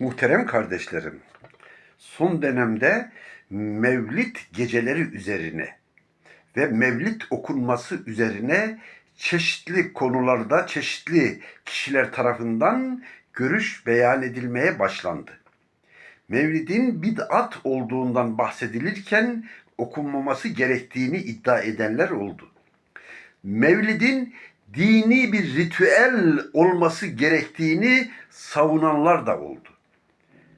Muhterem kardeşlerim, son dönemde Mevlid geceleri üzerine ve Mevlid okunması üzerine çeşitli konularda çeşitli kişiler tarafından görüş beyan edilmeye başlandı. Mevlidin bid'at olduğundan bahsedilirken okunmaması gerektiğini iddia edenler oldu. Mevlidin dini bir ritüel olması gerektiğini savunanlar da oldu.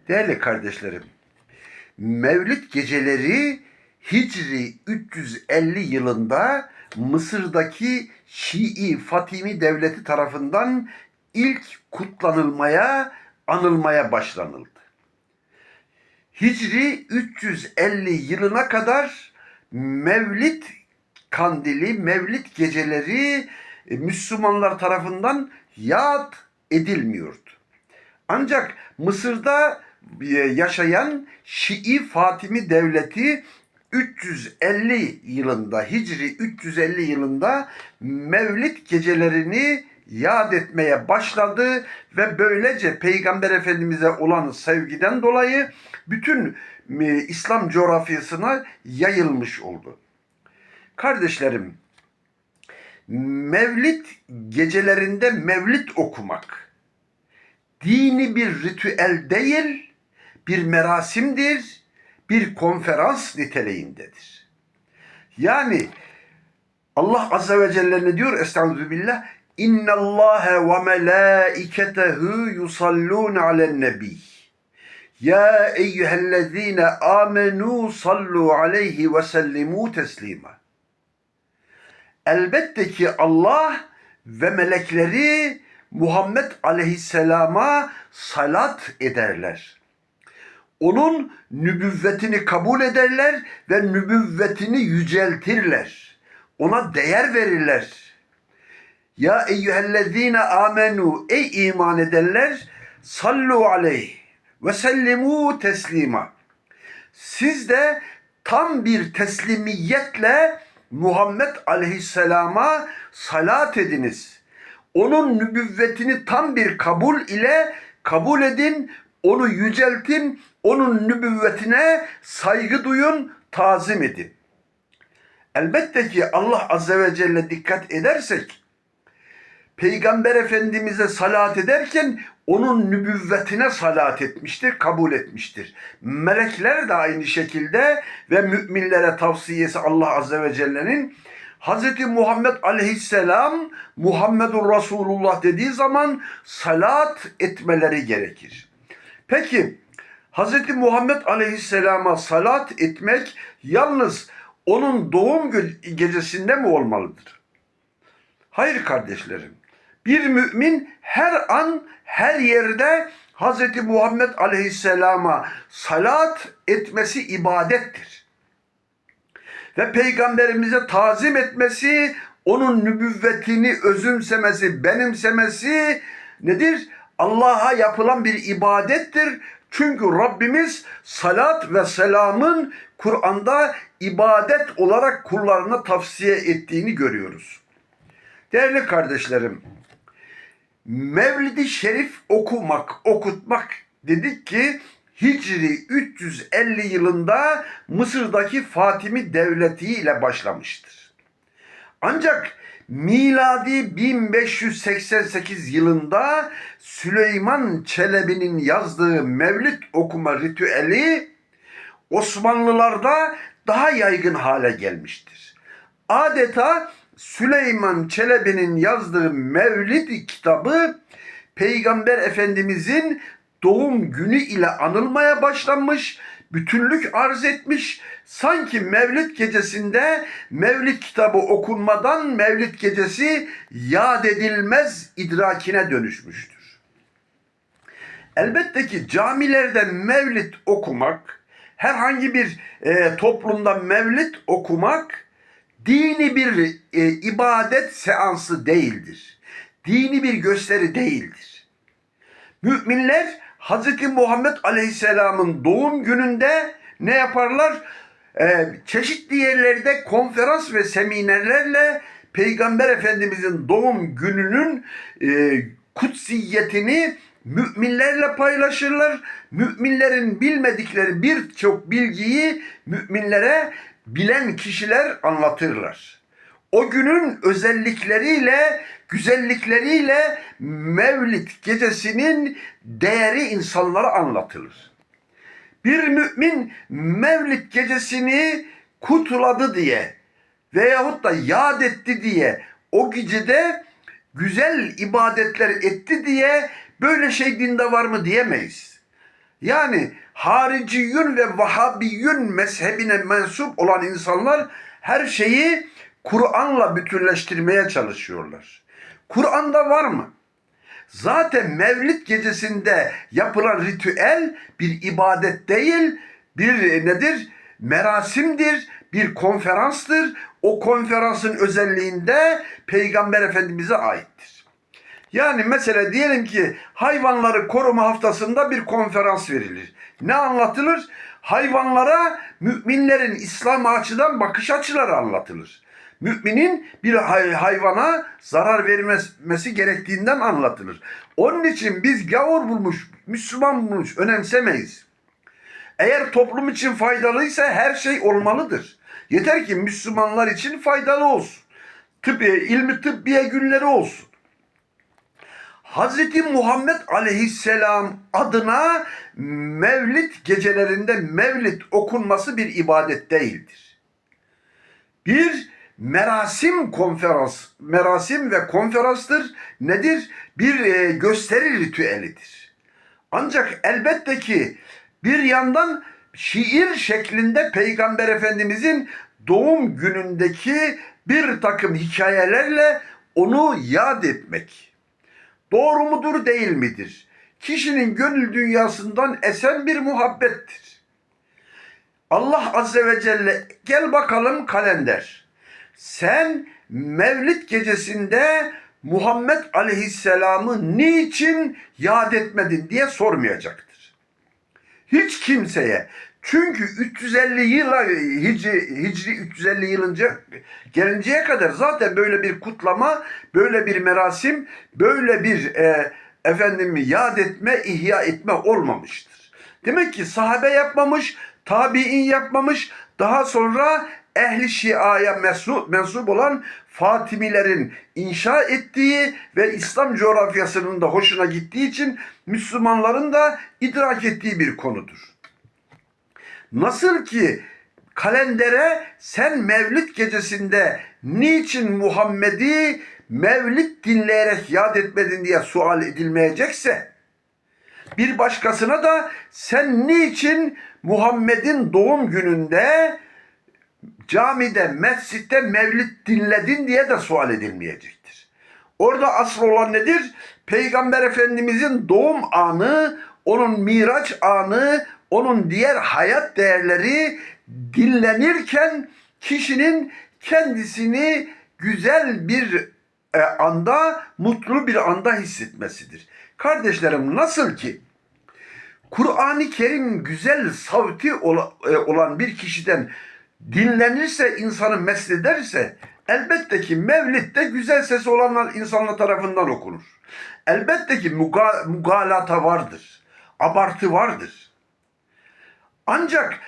Değerli kardeşlerim, Mevlid geceleri Hicri 350 yılında Mısır'daki Şii Fatimi devleti tarafından ilk kutlanılmaya, anılmaya başlanıldı. Hicri 350 yılına kadar Mevlid kandili, Mevlid geceleri e, Müslümanlar tarafından yad edilmiyordu. Ancak Mısır'da yaşayan Şii Fatimi devleti 350 yılında Hicri 350 yılında Mevlid gecelerini yad etmeye başladı ve böylece Peygamber Efendimiz'e olan sevgiden dolayı bütün e, İslam coğrafyasına yayılmış oldu. Kardeşlerim, Mevlid gecelerinde mevlid okumak dini bir ritüel değil, bir merasimdir, bir konferans niteliğindedir. Yani Allah Azze ve Celle ne diyor? Estaizu billah. İnna Allahe ve melâiketehu yusallûne alen nebi. Ya eyyühellezîne âmenû sallu aleyhi ve sellimû teslîmâ. Elbette ki Allah ve melekleri Muhammed aleyhisselama salat ederler. Onun nübüvvetini kabul ederler ve nübüvvetini yüceltirler. Ona değer verirler. Ya eyyühellezine amenu ey iman edenler sallu aleyh ve sellimu teslima. Siz de tam bir teslimiyetle Muhammed aleyhisselama salat ediniz. Onun nübüvvetini tam bir kabul ile kabul edin, onu yüceltin, onun nübüvvetine saygı duyun, tazim edin. Elbette ki Allah Azze ve Celle dikkat edersek, Peygamber Efendimiz'e salat ederken onun nübüvvetine salat etmiştir, kabul etmiştir. Melekler de aynı şekilde ve müminlere tavsiyesi Allah Azze ve Celle'nin Hz. Muhammed Aleyhisselam Muhammedur Resulullah dediği zaman salat etmeleri gerekir. Peki Hz. Muhammed Aleyhisselam'a salat etmek yalnız onun doğum gecesinde mi olmalıdır? Hayır kardeşlerim. Bir mümin her an her yerde Hz. Muhammed Aleyhisselam'a salat etmesi ibadettir. Ve peygamberimize tazim etmesi, onun nübüvvetini özümsemesi, benimsemesi nedir? Allah'a yapılan bir ibadettir. Çünkü Rabbimiz salat ve selamın Kur'an'da ibadet olarak kullarına tavsiye ettiğini görüyoruz. Değerli kardeşlerim, Mevlid-i Şerif okumak, okutmak dedik ki Hicri 350 yılında Mısır'daki Fatimi Devleti ile başlamıştır. Ancak miladi 1588 yılında Süleyman Çelebi'nin yazdığı Mevlid okuma ritüeli Osmanlılarda daha yaygın hale gelmiştir. Adeta Süleyman Çelebi'nin yazdığı Mevlid kitabı Peygamber Efendimizin doğum günü ile anılmaya başlanmış, bütünlük arz etmiş. Sanki Mevlid gecesinde Mevlid kitabı okunmadan Mevlid gecesi yad edilmez idrakine dönüşmüştür. Elbette ki camilerde Mevlid okumak, herhangi bir e, toplumda Mevlid okumak dini bir e, ibadet seansı değildir. Dini bir gösteri değildir. Müminler Hz. Muhammed Aleyhisselam'ın doğum gününde ne yaparlar? Ee, çeşitli yerlerde konferans ve seminerlerle Peygamber Efendimizin doğum gününün e, kutsiyetini müminlerle paylaşırlar. Müminlerin bilmedikleri birçok bilgiyi müminlere bilen kişiler anlatırlar. O günün özellikleriyle, güzellikleriyle Mevlid gecesinin değeri insanlara anlatılır. Bir mümin Mevlid gecesini kutladı diye veyahut da yad etti diye o gecede güzel ibadetler etti diye böyle şey dinde var mı diyemeyiz. Yani hariciyün ve vahabiyün mezhebine mensup olan insanlar her şeyi Kur'an'la bütünleştirmeye çalışıyorlar. Kur'an'da var mı? Zaten Mevlid gecesinde yapılan ritüel bir ibadet değil, bir nedir? Merasimdir, bir konferanstır. O konferansın özelliğinde Peygamber Efendimiz'e aittir. Yani mesela diyelim ki hayvanları koruma haftasında bir konferans verilir. Ne anlatılır? Hayvanlara müminlerin İslam açıdan bakış açıları anlatılır. Müminin bir hay- hayvana zarar vermesi gerektiğinden anlatılır. Onun için biz gavur bulmuş, Müslüman bulmuş önemsemeyiz. Eğer toplum için faydalıysa her şey olmalıdır. Yeter ki Müslümanlar için faydalı olsun. Tıbbiye, ilmi tıbbiye günleri olsun. Hazreti Muhammed Aleyhisselam adına Mevlid gecelerinde Mevlid okunması bir ibadet değildir. Bir merasim konferans, merasim ve konferanstır. Nedir? Bir e, gösteri ritüelidir. Ancak elbette ki bir yandan şiir şeklinde Peygamber Efendimizin doğum günündeki bir takım hikayelerle onu yad etmek. Doğru mudur değil midir? Kişinin gönül dünyasından esen bir muhabbettir. Allah Azze ve Celle gel bakalım kalender. Sen Mevlid gecesinde Muhammed Aleyhisselam'ı niçin yad etmedin diye sormayacaktır. Hiç kimseye. Çünkü 350 yıla Hicri, Hicri 350 yılınca gelinceye kadar zaten böyle bir kutlama, böyle bir merasim, böyle bir e, efendim yad etme, ihya etme olmamıştır. Demek ki sahabe yapmamış, tabi'in yapmamış, daha sonra ehli şiaya mensup, mensup olan Fatimilerin inşa ettiği ve İslam coğrafyasının da hoşuna gittiği için Müslümanların da idrak ettiği bir konudur. Nasıl ki kalendere sen Mevlid gecesinde niçin Muhammed'i Mevlid dinleyerek yad etmedin diye sual edilmeyecekse bir başkasına da sen niçin Muhammed'in doğum gününde camide, mescitte mevlid dinledin diye de sual edilmeyecektir. Orada asıl olan nedir? Peygamber Efendimizin doğum anı, onun miraç anı, onun diğer hayat değerleri dinlenirken kişinin kendisini güzel bir e, anda, mutlu bir anda hissetmesidir. Kardeşlerim nasıl ki Kur'an-ı Kerim güzel savti e, olan bir kişiden dinlenirse, insanı meslederse elbette ki Mevlid de güzel sesi olanlar insanlar tarafından okunur. Elbette ki muga- mugalata vardır. Abartı vardır. Ancak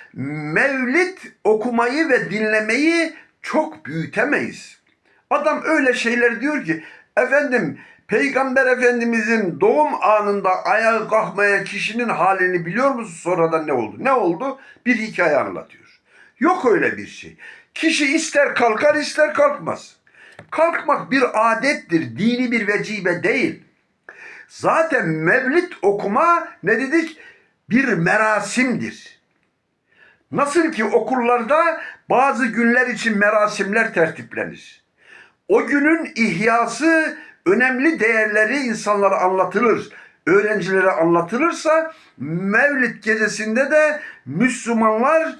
Mevlid okumayı ve dinlemeyi çok büyütemeyiz. Adam öyle şeyler diyor ki efendim Peygamber Efendimizin doğum anında ayağa kalkmayan kişinin halini biliyor musun? Sonradan ne oldu? Ne oldu? Bir hikaye anlatıyor. Yok öyle bir şey. Kişi ister kalkar ister kalkmaz. Kalkmak bir adettir, dini bir vecibe değil. Zaten mevlid okuma ne dedik? Bir merasimdir. Nasıl ki okullarda bazı günler için merasimler tertiplenir. O günün ihyası önemli değerleri insanlara anlatılır. Öğrencilere anlatılırsa Mevlid gecesinde de Müslümanlar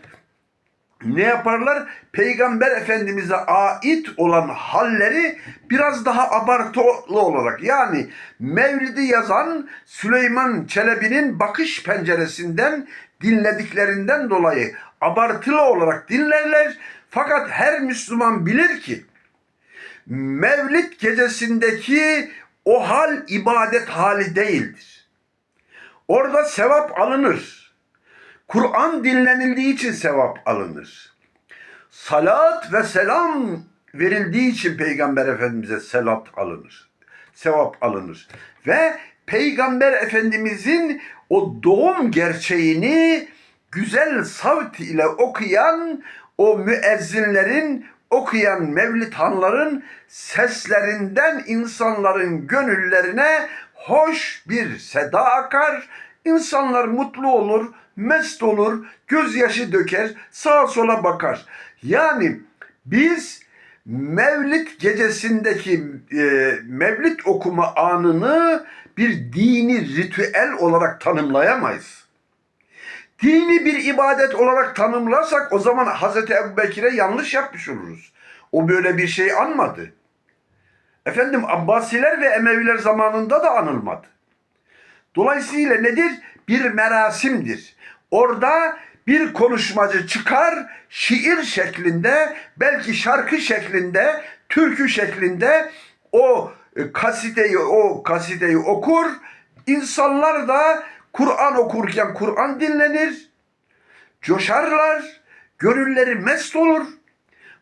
ne yaparlar? Peygamber Efendimiz'e ait olan halleri biraz daha abartılı olarak yani Mevlid'i yazan Süleyman Çelebi'nin bakış penceresinden dinlediklerinden dolayı abartılı olarak dinlerler. Fakat her Müslüman bilir ki Mevlid gecesindeki o hal ibadet hali değildir. Orada sevap alınır. Kur'an dinlenildiği için sevap alınır. Salat ve selam verildiği için Peygamber Efendimiz'e selat alınır. Sevap alınır. Ve Peygamber Efendimiz'in o doğum gerçeğini güzel savt ile okuyan o müezzinlerin, okuyan mevlidhanların seslerinden insanların gönüllerine hoş bir seda akar. İnsanlar mutlu olur, mest olur, gözyaşı döker, sağa sola bakar. Yani biz Mevlid gecesindeki e, Mevlid okuma anını bir dini ritüel olarak tanımlayamayız. Dini bir ibadet olarak tanımlarsak o zaman Hazreti Ebubekir'e yanlış yapmış oluruz. O böyle bir şey anmadı. Efendim Abbasiler ve Emeviler zamanında da anılmadı. Dolayısıyla nedir? Bir merasimdir. Orada bir konuşmacı çıkar, şiir şeklinde, belki şarkı şeklinde, türkü şeklinde o e, kasiteyi, o kasiteyi okur. İnsanlar da Kur'an okurken Kur'an dinlenir, coşarlar, gönülleri mest olur.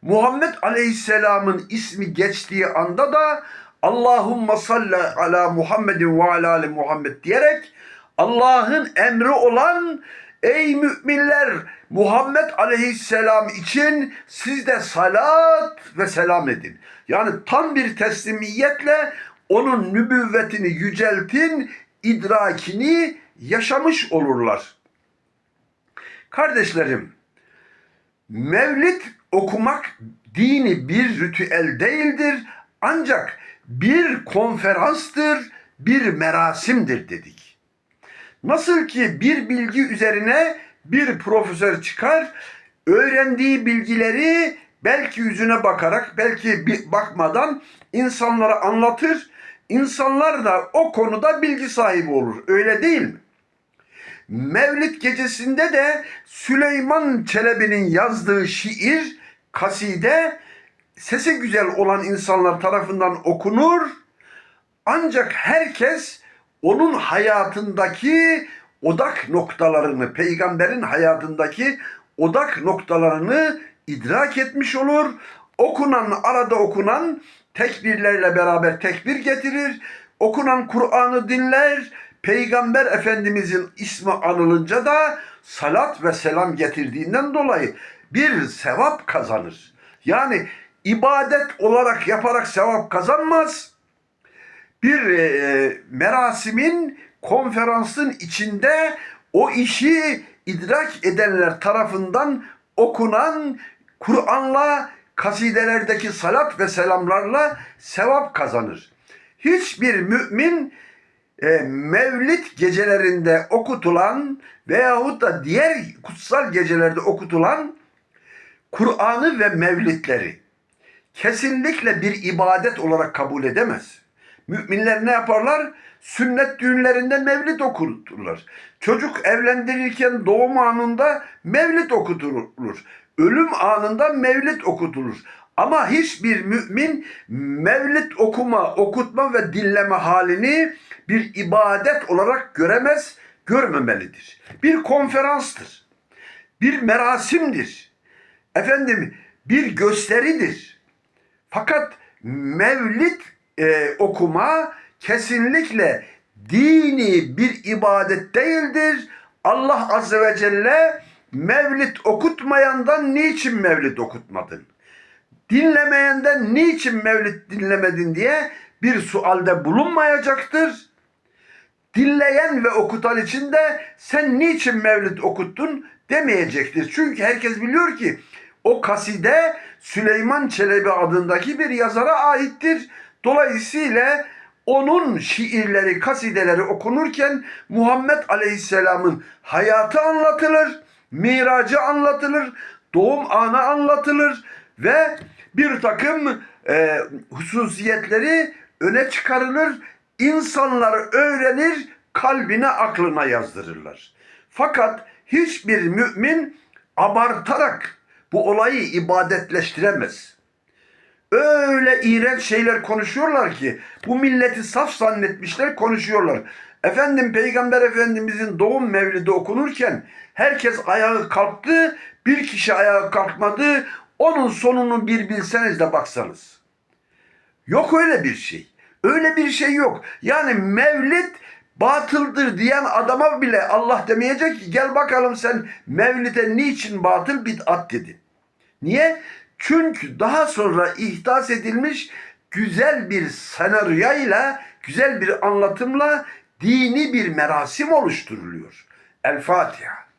Muhammed Aleyhisselam'ın ismi geçtiği anda da Allahumma salli ala Muhammedin ve ala ali Muhammed diyerek Allah'ın emri olan ey müminler Muhammed Aleyhisselam için siz de salat ve selam edin. Yani tam bir teslimiyetle onun nübüvvetini yüceltin, idrakini yaşamış olurlar. Kardeşlerim, Mevlid okumak dini bir ritüel değildir. Ancak bir konferanstır, bir merasimdir dedik. Nasıl ki bir bilgi üzerine bir profesör çıkar, öğrendiği bilgileri belki yüzüne bakarak, belki bakmadan insanlara anlatır. İnsanlar da o konuda bilgi sahibi olur. Öyle değil mi? Mevlid gecesinde de Süleyman Çelebi'nin yazdığı şiir, kaside sesi güzel olan insanlar tarafından okunur. Ancak herkes onun hayatındaki odak noktalarını, peygamberin hayatındaki odak noktalarını idrak etmiş olur. Okunan, arada okunan tekbirlerle beraber tekbir getirir. Okunan Kur'an'ı dinler. Peygamber Efendimizin ismi anılınca da salat ve selam getirdiğinden dolayı bir sevap kazanır. Yani ibadet olarak yaparak sevap kazanmaz. Bir e, merasimin, konferansın içinde o işi idrak edenler tarafından okunan Kur'an'la, kasidelerdeki salat ve selamlarla sevap kazanır. Hiçbir mümin e, mevlid gecelerinde okutulan veyahut da diğer kutsal gecelerde okutulan Kur'an'ı ve mevlidleri kesinlikle bir ibadet olarak kabul edemez. Müminler ne yaparlar? Sünnet düğünlerinde mevlid okuturlar. Çocuk evlendirirken doğum anında mevlid okutulur. Ölüm anında mevlid okutulur. Ama hiçbir mümin mevlid okuma, okutma ve dinleme halini bir ibadet olarak göremez, görmemelidir. Bir konferanstır. Bir merasimdir. Efendim bir gösteridir. Fakat mevlid e, okuma kesinlikle dini bir ibadet değildir. Allah Azze ve Celle mevlid okutmayandan niçin mevlid okutmadın? Dinlemeyenden niçin mevlid dinlemedin diye bir sualde bulunmayacaktır. Dinleyen ve okutan için de sen niçin mevlid okuttun demeyecektir. Çünkü herkes biliyor ki o kaside Süleyman Çelebi adındaki bir yazara aittir. Dolayısıyla onun şiirleri, kasideleri okunurken Muhammed Aleyhisselam'ın hayatı anlatılır, miracı anlatılır, doğum anı anlatılır ve bir takım e, hususiyetleri öne çıkarılır. İnsanlar öğrenir, kalbine, aklına yazdırırlar. Fakat hiçbir mümin abartarak bu olayı ibadetleştiremez. Öyle iğrenç şeyler konuşuyorlar ki bu milleti saf zannetmişler konuşuyorlar. Efendim Peygamber Efendimizin doğum mevlidi okunurken herkes ayağı kalktı, bir kişi ayağı kalkmadı. Onun sonunu bir bilseniz de baksanız. Yok öyle bir şey. Öyle bir şey yok. Yani mevlid batıldır diyen adama bile Allah demeyecek ki gel bakalım sen mevlide niçin batıl bid'at dedin. Niye? Çünkü daha sonra ihdas edilmiş güzel bir senaryoyla, güzel bir anlatımla dini bir merasim oluşturuluyor. El Fatiha.